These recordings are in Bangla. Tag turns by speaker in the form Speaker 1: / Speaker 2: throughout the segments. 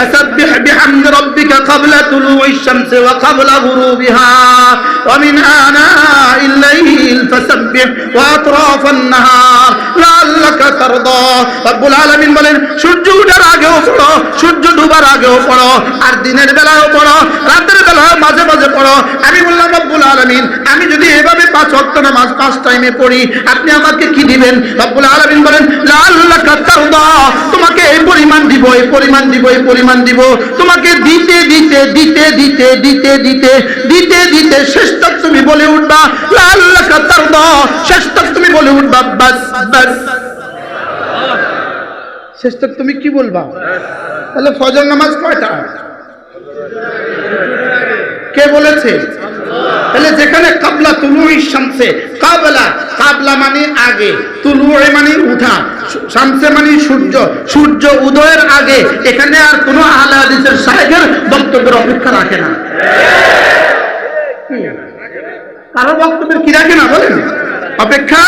Speaker 1: فسبح بحمد ربك قبل طلوع الشمس وقبل غروبها ومن آناء الليل فسبح وأطراف النهار لعلك ترضى رب العالمين বলেন সূর্য ওঠার আগেও পড়ো সূর্য ডুবার আগেও পড়ো আর দিনের বেলায়ও পড়ো রাতের বেলায় মাঝে মাঝে পড়ো আমি বললাম রব্বুল আলামিন, আমি যদি এভাবে পাঁচ ওয়াক্ত নামাজ পাঁচ টাইমে পড়ি, আপনি আমাকে কি দিবেন? রব্বুল আলামিন বলেন তোমাকে এই পরিমাণ দিব, এই পরিমাণ দিব, এই পরিমাণ দিব। তোমাকে দিতে দিতে দিতে দিতে দিতে দিতে দিতে দিতে শেষ তক তুমি বলে উঠবা লাল্লাকা তারদা, শেষ তক তুমি বলে উঠবা, বাস বাস। শেষ তক তুমি কি বলবা? তাহলে ফজর নামাজ কয়টা? কে বলেছে? তাহলে যেখানে কাবলা তুলু শামসে, কাবলা কাবলা মানে আগে তুলু মানে উঠা, শামসে মানে সূর্য সূর্য উদয়ের আগে, এখানে আর কোনো আহলে হাদিসের সাহেবের বক্তব্যের অপেক্ষা রাখে না। কারও বক্তব্যের কি রাখে না বলেন? অপেক্ষা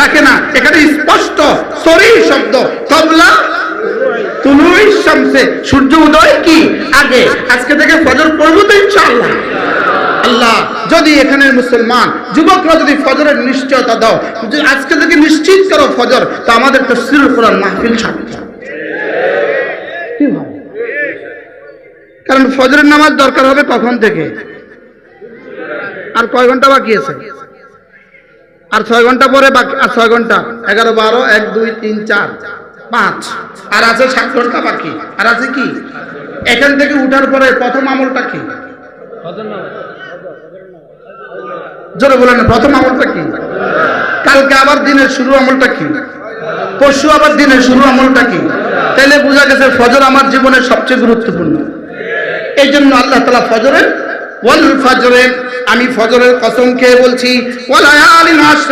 Speaker 1: রাখে না। এখানে স্পষ্ট, সরি শব্দ, কবলা তুলুই শামসে, সূর্য উদয় কি? আগে। আজকে থেকে ফজর পড়ব তো আল্লাহ যদি এখানে মুসলমান, যুবকরা যদি ফজরের নিশ্চয়তা দাও আজকে থেকে নিশ্চিত করো ফজর, তো আমাদের তো কোরআন মাহফিল ভাই? কারণ ফজরের নামাজ দরকার হবে কখন থেকে? আর কয় ঘণ্টা বাকি আছে? আর ছয় ঘণ্টা পরে বাকি, আর ছয় ঘণ্টা? এগারো, বারো, এক, দুই, তিন, চার, পাঁচ। আর আছে সাত ঘণ্টা বাকি। আর আছে কি? এখান থেকে উঠার পরে প্রথম আমলটা কি? জোরে বলেন প্রথম আমলটা কি? কালকে আবার দিনের শুরু আমলটা কি? পরশু আবার দিনের শুরু আমলটা কি? তাইলে বোঝা গেছে ফজর আমার জীবনের সবচেয়ে গুরুত্বপূর্ণ। এই জন্য আল্লাহ তালা ফজরের, ওয়াল ফজরে আমি ফজরের কসম খেয়ে বলছি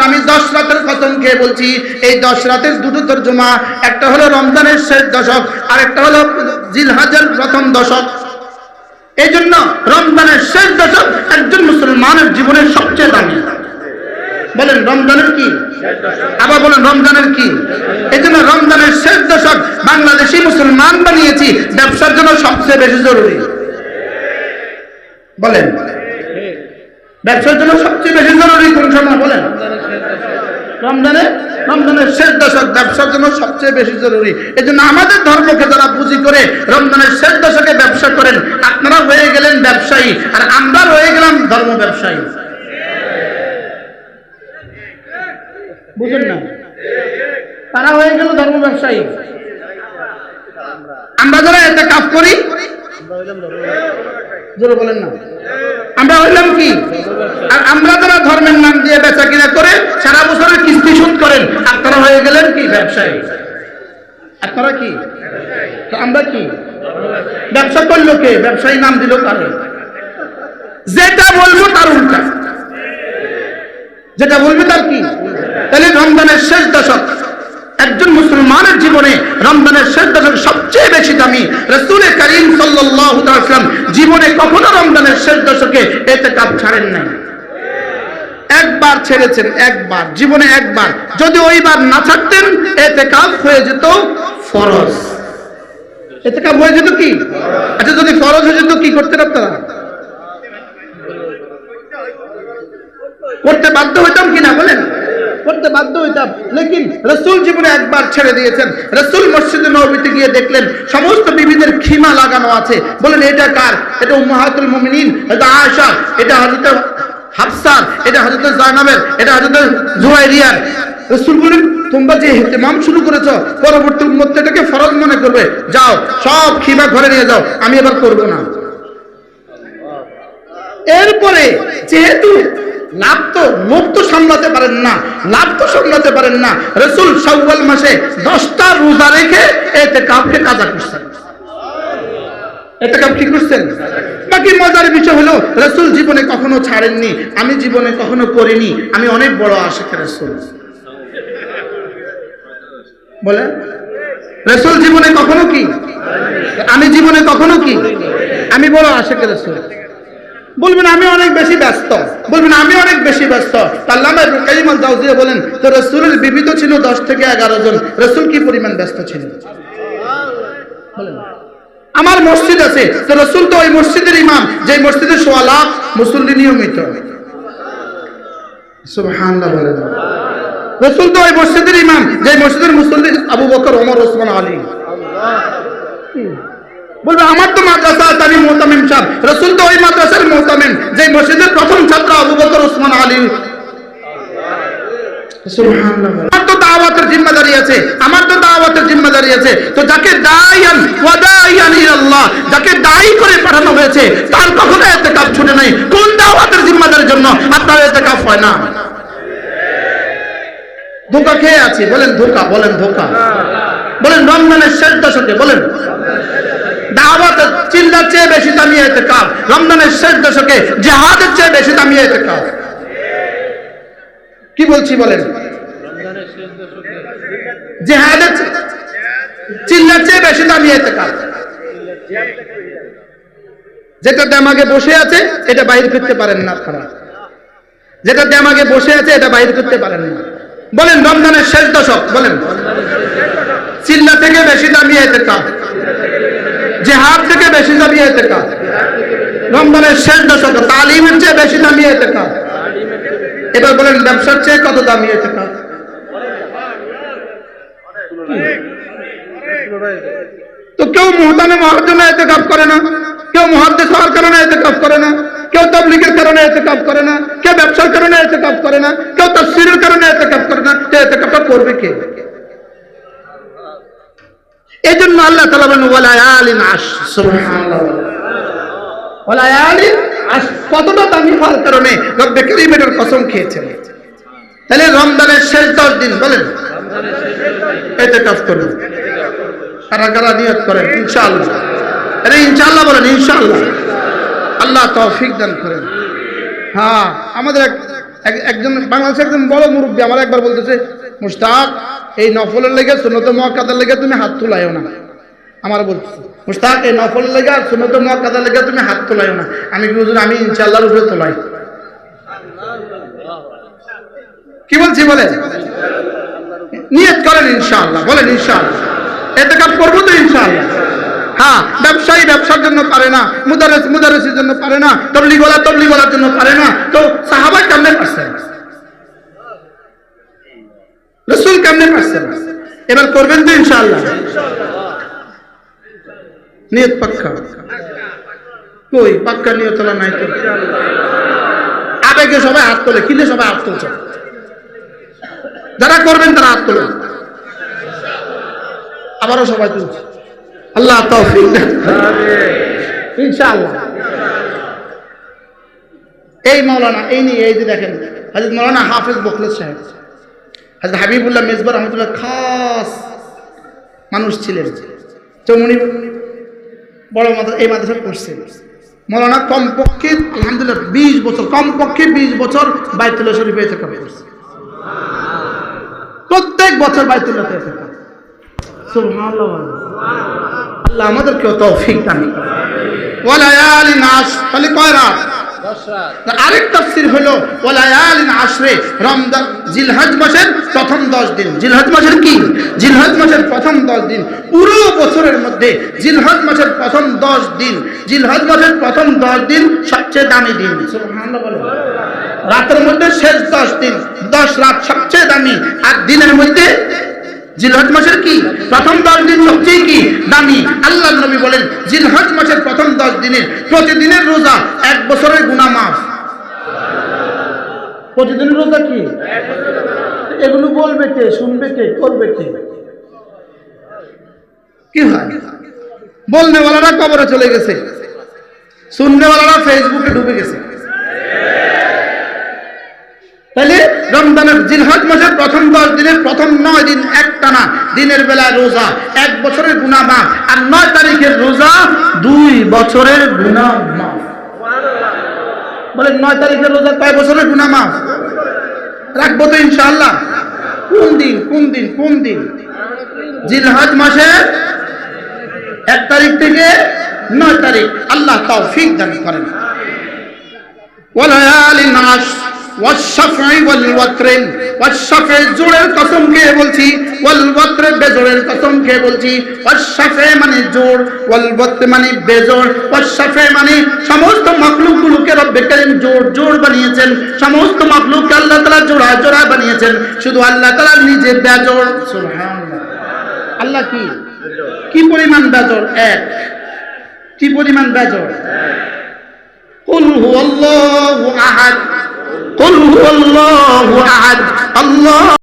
Speaker 1: আমি দশ রাতের কসম খেয়ে বলছি, এই দশ রাতের দুটো তর্জমা, একটা হলো রমজানের শেষ দশক আর একটা হলো জিলহাজের প্রথম দশক। এই জন্য রমজানের শেষ দশক একজন মুসলমানের জীবনের সবচেয়ে দামি। বলেন, রমজানের কি? আবার বলেন, রমজানের কি? এই জন্য রমজানের শেষ দশক বাংলাদেশি মুসলমান বানিয়েছি, ব্যবসার জন্য সবচেয়ে বেশি জরুরি। বলেন, ব্যবসার জন্য সবচেয়ে বেশি জরুরি কোন সময়? বলেন। রমজানে রমজানের শেষ দশক ব্যবসার জন্য সবচেয়ে বেশি জরুরি। এই জন্য আমাদের ধর্মকে যারা পুঁজি করে রমজানের শেষ দশকে ব্যবসা করেন, আপনারা হয়ে গেলেন ব্যবসায়ী, আর আমরা রয়ে গেলাম ধর্ম ব্যবসায়ী। বুঝেন না? তারা হয়ে গেল ধর্ম ব্যবসায়ী। আমরা যারা এতে কাজ করি, জোরে বলেন না। আমরা হইলাম কি? আর আমরা যারা ধর্মের নাম দিয়ে বেচা কিনা করে সারা বছরের কিস্তি শোধ করেন আপনারা হয়ে গেলেন কি? ব্যবসায়ী। আপনারা কি? আমরা কি? ব্যবসা করল কে? ব্যবসায়ী নাম দিল কারে? যেটা বলব তার উল্টা। যেটা বলবে তার কি? তাহলে রমজানের শেষ দশক একজন মুসলমানের জীবনে রমজানের শেষ দশক সবচেয়ে বেশি দামি রসুল করিম সাল্লাম জীবনে কখনো রমজানের শেষ দশকে এতে কাপ ছাড়েন নাই। একবার ছেড়েছেন, একবার, জীবনে একবার। যদি ওইবার না ছাড়তেন, এতে কাপ হয়ে যেত ফরজ। এতে কাপ হয়ে যেত কি? আচ্ছা যদি ফরজ হয়ে যেত, কি করতেন আপনারা? করতে বাধ্য হইতাম কিনা বলেন। করতে বাধ্য হইতাম। লেকিন রসুল জীবনে একবার ছেড়ে দিয়েছেন। রসুল মসজিদে নবীতে গিয়ে দেখলেন, সমস্ত বিবিদের খিমা লাগানো আছে। বলেন এটা কার? এটা উম্মাহাতুল মুমিনিন, এটা আয়েশা, এটা হযরত হাফসা এটা হযরত জায়নাবের এটা হযরত জুয়াইরিয়ার। রসুল বলেন তোমরা যে হেতেমাম শুরু করেছ, পরবর্তী উম্মত এটাকে ফরজ মনে করবে। যাও, সব খিমা ঘরে নিয়ে যাও, আমি এবার করব না। এরপরে যেহেতু তো লোভ তো সামলাতে পারেন না তো সামলাতে পারেন না। রসুল মাসে দশটা রোজা রেখে এতে কাপকে কাজা করছেন। বাকি মজার বিষয় হলো, রসুল জীবনে কখনো ছাড়েননি, আমি জীবনে কখনো করিনি, আমি অনেক বড় আশেখ রসুল। বলে রসুল জীবনে কখনো কি? আমি জীবনে কখনো কি? আমি বড় আশেখ রসুল। বলবেন, আমি অনেক বেশি ব্যস্ত। বলবেন, আমি অনেক বেশি ব্যস্ত। আল্লামা জাউজিয়া বলেন, তো রসুলের বিবিধ ছিল দশ থেকে এগারো জন। রসুল কি পরিমাণ ব্যস্ত ছিল আমার মসজিদ আছে। তো রসুল তো ওই মসজিদের ইমাম যে মসজিদে সোয়া লাখ মুসল্লি নিয়মিত। রসুল তো ওই মসজিদের ইমাম যে মসজিদের মুসল্লি আবু বকর, ওমর, ওসমান, আলী। বলবে, আমার তো মাদ্রাসা আছে, আমি মোহতামিম সাহেব। রসুল তো ওই মাদ্রাসার মোহতামিম যে মসজিদের প্রথম ছাত্র আবু বকর ওসমান আলী। যাকে দায়ী করে পাঠানো হয়েছে, তার কখনো ছুটে নাই। কোন দাওয়াতের জিম্মাদারির জন্য হয় না? ধোকা খেয়ে আছি, বলেন ধোকা বলেন ধোকা। বলেন, রমজানের শেষ দশকে, বলেন। চেয়ে বেশি দামি ইতিকাফ রমজানের শেষ দশকে জিহাদের চেয়ে বেশি ইতিকাফ কি বলছি বলেন? যেটা বসে আছে, এটা বাইর করতে পারেন না আপনারা। যেটা বসে আছে, এটা বাইর করতে পারেন না। বলেন, রমজানের শেষ দশক, বলেন। বেশি দামি ইতিকাফ জেহাদ থেকে বেশি দামি ইতিকাফ রমজানের শেষ দশক তালিমের চেয়ে বেশি দামি ইতিকাফ এবার বলেন, ব্যবসার চেয়ে কত দামি ইতিকাফ তো কেউ মুহতামে হওয়ার জন্য এতে কাপ করে না। কেউ মহাদ্দেশ হওয়ার কারণে এতে কাপ করে না। কেউ তবলিগের কারণে এতে কাপ করে না। কেউ ব্যবসার কারণে এতে কাপ করে না। কেউ তফসিরের কারণে এতে কাপ করে না। তো এতে কাপটা করবে কে? এই জন্য আল্লাহ তালা বলেন, ওয়ালায়ালিন আশ সুবহানাল্লাহ। ওয়ালায়ালিন আশ, কতটা দামি হওয়ার কারণে রব্বে করিমের কসম খেয়েছেন। তাহলে রমজানের শেষ দশ দিন বলেন। এতে কাপ করবেন কারা কারা নিয়ত করেন? ইনশাআল্লাহ। আরে ইনশাআল্লাহ বলেন, ইনশাআল্লাহ। আল্লাহ তৌফিক দান করেন। হ্যাঁ আমাদের এক- এক- একজন, বাংলাদেশের একজন বড় মুরব্বী আমার একবার বলতেছে মুস্তাক এই নফলের লেগে সুনত মহাকাদার লেগে তুমি হাত তুলাইও না। আমার বলতেছে মুস্তাক এই নফলের লেগে আর সুনত মহাকাদার লেগে তুমি হাত তোলাইও না। আমি কি বুঝুন আমি ইনশাআল্লাহর উপরে তোলাই? কি বলছি বলে নিয়ত করেন ইনশাআল্লাহ, বলেন ইনশাআল্লাহ। এতে কাজ করব তো ইনশাআল্লাহ। হ্যাঁ ব্যবসায়ী ব্যবসার জন্য পারে না, মুদারেস, মুদারেসের জন্য পারে না তবলিগলা তবলিগলার জন্য পারে না। তো সাহাবা কেমনে পারছেন? রসুল কেমনে পারছেন? এবার করবেন তো ইনশাআল্লাহ। নিয়ত পাক্কা। কই, পাক্কা নিয়ত তোলা নাই তো? আবেগে সবাই হাত তোলে, কিলে সবাই হাত তুলছে? যারা করবেন তারা হাত তোলেন আবারও সবাই তুলছে। আল্লাহ তৌফিক। ইনশাআল্লাহ। এই মৌলানা, এই নিয়ে এই যে দেখেন হাজরত মৌলানা হাফিজ বকলেদ সাহেব। হাজরত হাবিবুল্লাহ মেজবার রহমতুল্লাহ খাস মানুষ ছিলেন। চৌমনি বড় মাদ্রাসা, এই মাদ্রাসা পড়ছেন। মৌলানা কমপক্ষে, আলহামদুলিল্লাহ, বিশ বছর, কমপক্ষে বিশ বছর বাইতুল্লাহ শরীফে থেকে প্রত্যেক বছর বাইতুল্লাহ থেকে আল্লাহ আমাদেরকেও তৌফিক দান করেন। ওয়ালায়ালি নাস তাহলে কয় রাত আরেক তাফসীর হলো ওয়ালায়ালিন আশরে রমজান জিলহজ মাসের প্রথম 10 দিন। জিলহজ মাসের কি? জিলহজ মাসের প্রথম 10 দিন। পুরো বছরের মধ্যে জিলহজ মাসের প্রথম 10 দিন। জিলহজ মাসের প্রথম 10 দিন সবচেয়ে দামি দিন। সুবহানাল্লাহ রাতের মধ্যে শেষ 10 দিন। 10 রাত সবচেয়ে দামি। আর দিনের মধ্যে জিলহজ মাসের কি? প্রথম দশ দিন কি? দামি। আল্লাহ নবী বলেন জিলহজ মাসের প্রথম দশ দিনের প্রতিদিনের রোজা এক বছরের গুণা মাফ। প্রতিদিনের রোজা কি? এগুলো বলবে কে? শুনবে কে? করবে কে? কি হয়? বলনেওয়ালারা কবরে চলে গেছে। শুননেওয়ালারা ফেসবুকে ডুবে গেছে। তাহলে রমজানের জিলহজ মাসের প্রথম দশ দিনের প্রথম নয় দিন এক টানা দিনের বেলা রোজা। এক বছরের গুণা মাফ আর নয় তারিখের রোজা দুই বছরের গুণা মাফ বলেন, নয় তারিখের রোজা কয় বছরের গুণা মাফ রাখব তো ইনশাআল্লাহ। কোন দিন কোন দিন কোন দিন? জিলহজ মাসের এক তারিখ থেকে নয় তারিখ। আল্লাহ তৌফিক দান করেন। ওয়ালায়ালিন আশ জোরের কসম খেয়ে বলছি ওয়ালবত্রে বেজোরের কসম খেয়ে বলছি। অশাফে মানে জোর ওয়ালবত্রে মানে বেজোর। অশাফে মানে সমস্ত মখলুকগুলোকে রব্বে করিম জোর জোর বানিয়েছেন। সমস্ত মখলুককে আল্লাহ তালা জোড়া জোড়া বানিয়েছেন। শুধু আল্লাহ তালা নিজে বেজোর। আল্লাহ কি? কি পরিমাণ বেজর? এক। কি পরিমাণ বেজর? কুল হু আহাদ। قل هو الله أحد الله